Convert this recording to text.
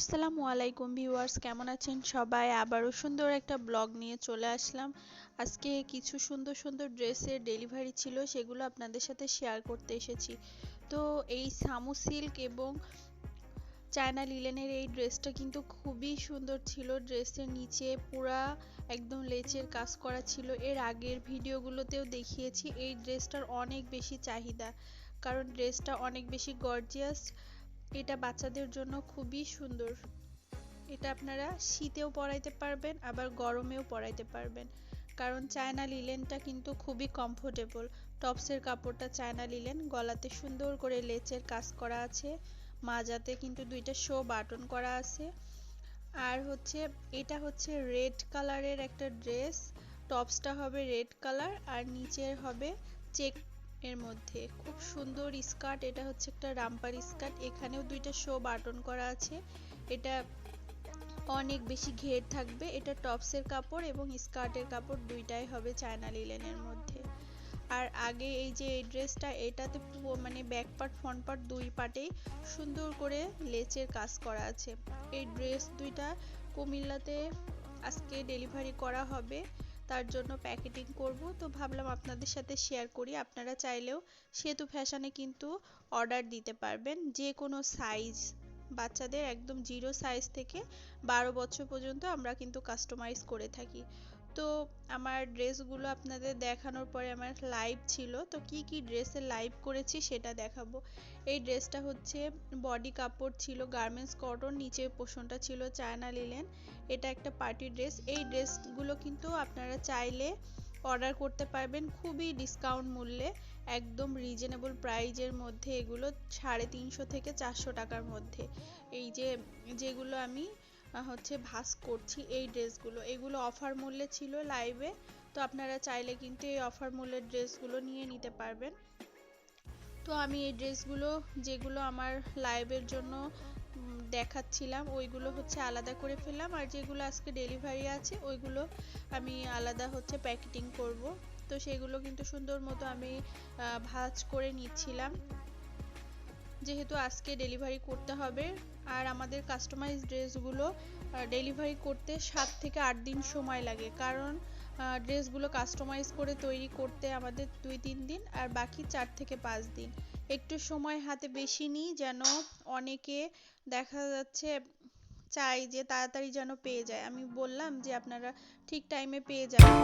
আসসালামু আলাইকুম ভিউয়ার্স, কেমন আছেন সবাই? আবারও সুন্দর একটা ব্লগ নিয়ে চলে আসলাম। আজকে কিছু সুন্দর সুন্দর ড্রেসের ডেলিভারি ছিল, সেগুলো আপনাদের সাথে শেয়ার করতে এসেছি। তো এই সামু সিল্ক এবং চায়না লিলেনের এই ড্রেসটা কিন্তু খুবই সুন্দর ছিল। ড্রেসের নিচে পুরা একদম লেচের কাজ করা ছিল। এর আগের ভিডিওগুলোতেও দেখিয়েছি, এই ড্রেসটার অনেক বেশি চাহিদা, কারণ ড্রেসটা অনেক বেশি গর্জিয়াস। এটা বাচ্চাদের জন্য খুবই সুন্দর। এটা আপনারা শীতেও পরাইতে পারবেন, আবার গরমেও পরাইতে পারবেন। কারণ চায়না লিলেনটা কিন্তু খুবই কমফোর্টেবল টপসের কাপড়টা চায়না লিলেন, গলাতে সুন্দর করে লেচের কাজ করা আছে। মাজাতে কিন্তু দুইটা শো বাটন করা আছে। আর হচ্ছে, এটা হচ্ছে রেড কালারের একটা ড্রেস টপসটা হবে রেড কালার আর নিচের হবে চেক এর মধ্যে। খুব সুন্দর স্কার্ট, এটা হচ্ছে একটা রামপার স্কার্ট। এখানেও দুইটা শো বাটন করা আছে। এটা অনেক বেশি ঘের থাকবে। এটা টপসের কাপড় এবং স্কার্টের কাপড় দুইটাই হবে চায়না লিলেনের মধ্যে। আর আগে এই যে এই ড্রেসটা এটাতে মানে ব্যাক পার্ট ফ্রন্ট পার্ট দুই পার্টেই সুন্দর করে লেচের কাজ করা আছে। এই ড্রেস দুইটা কুমিল্লাতে আজকে ডেলিভারি করা হবে। তার জন্য প্যাকেটিং করব। তো ভাবলাম আপনাদের সাথে শেয়ার করি। আপনারা চাইলেও সেতু ফ্যাশনে কিন্তু অর্ডার দিতে পারবেন। যে কোনো সাইজ বাচ্চাদের একদম জিরো সাইজ থেকে বারো বছর পর্যন্ত আমরা কিন্তু কাস্টমাইজ করে থাকি। তো আমার ড্রেসগুলো আপনাদের দেখানোর পরে আমার লাইভ ছিল। তো কি কি ড্রেসের লাইভ করেছি সেটা দেখাবো। এই ড্রেসটা হচ্ছে বডি কাপড় ছিল, গার্মেন্টস কটন নিচে পোষণটা ছিল চায়না লিলেন। এটা একটা পার্টি ড্রেস। এই ড্রেসগুলো কিন্তু আপনারা চাইলে অর্ডার করতে পারবেন খুবই ডিসকাউন্ট মূল্যে, একদম রিজনেবল প্রাইজের মধ্যে এগুলো, সাড়ে তিনশো থেকে চারশো টাকার মধ্যে। এই যে, যেগুলো আমি হচ্ছে ভাস করছি এই ড্রেসগুলো। এগুলো অফার মূল্যে ছিল লাইভে তো আপনারা চাইলে কিন্তু এই অফার মূল্যের ড্রেসগুলো নিয়ে নিতে পারবেন। তো আমি এই ড্রেসগুলো, যেগুলো আমার লাইভের জন্য দেখাচ্ছিলাম, ওইগুলো হচ্ছে আলাদা করে ফেললাম। আর যেগুলো আজকে ডেলিভারি আছে, ওইগুলো আমি আলাদা হচ্ছে প্যাকেটিং করব। তো সেগুলো কিন্তু সুন্দর মতো আমি ভাজ করে নিচ্ছিলাম। যেহেতু আজকে ডেলিভারি করতে হবে, আর আমাদের কাস্টমাইজ ড্রেসগুলো ডেলিভারি করতে সাত থেকে আট দিন সময় লাগে। কারণ ড্রেসগুলো কাস্টমাইজ করে তৈরি করতে আমাদের দুই তিন দিন, আর বাকি চার থেকে পাঁচ দিন। একটু সময় হাতে বেশি নিই যেন অনেকে দেখা যাচ্ছে চাই যে তাড়াতাড়ি যেন পেয়ে যায়। আমি বললাম যে আপনারা ঠিক টাইমে পেয়ে যাবেন।